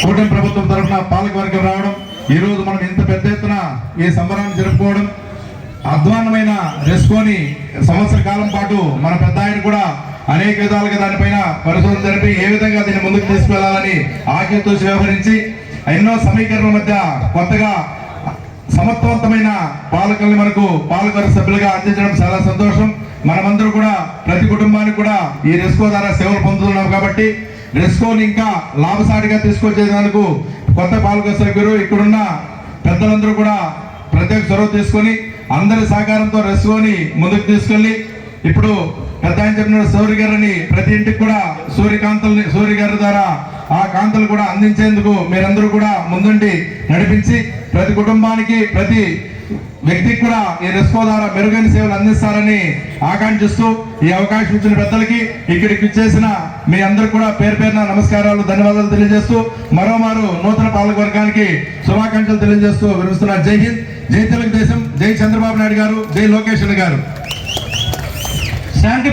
కూటమి ప్రభుత్వం తరఫున పాలకవర్గం రావడం ఈరోజు మనం ఇంత పెద్ద ఎత్తున ఈ సంబరాన్ని జరుపుకోవడం అధ్వాన్నమైన రెస్కోని సంవత్సర కాలం పాటు మన పెద్ద ఆయన కూడా అనేక విధాలుగా దానిపైన పరిశోధన జరిపి ఏ విధంగా దీన్ని ముందుకు తీసుకువెళ్ళాలని ఆజ్ఞతో వ్యవహరించి ఎన్నో సమీకరణల మధ్య కొత్తగా సమర్థవంతమైన పాలకుల్ని మనకు పాలకవర్గ సభ్యులుగా అందించడం చాలా సంతోషం. మనమందరూ కూడా ప్రతి కుటుంబానికి కూడా ఈ రెస్కో ద్వారా సేవలు పొందుతున్నాం కాబట్టి రెస్కోని ఇంకా లాభసాటిగా తీసుకొచ్చేందుకు కొత్త పాలక సభ్యులు ఇక్కడున్న పెద్దలందరూ కూడా ప్రత్యేక చొరవ తీసుకొని అందరి సహకారంతో రెస్కోని ముందుకు తీసుకెళ్ళి ఇప్పుడు పెద్ద ఆయన చెప్పిన సూర్య గారిని ప్రతి ఇంటికి కూడా సూర్యకాంతల్ని సూర్య గారి ద్వారా ఆ కాంతలు కూడా అందించేందుకు మీరందరూ కూడా ముందుండి నడిపించి ప్రతి కుటుంబానికి ప్రతి వ్యక్తికి కూడా ఈ రెస్కో ద్వారా మెరుగైన సేవలు అందిస్తారని ఆకాంక్షిస్తూ ఈ అవకాశం ఇచ్చిన పెద్దలకి ఇక్కడికి చేసిన మీ అందరూ కూడా పేరు పేరున నమస్కారాలు ధన్యవాదాలు తెలియజేస్తూ మరోమారు నూతన పాలక వర్గానికి శుభాకాంక్షలు తెలియజేస్తూ వివరిస్తున్నారు జై హింద్ జై తెలుగుదేశం జై చంద్రబాబు నాయుడు గారు జై లోకేష్ గారు. శాంతి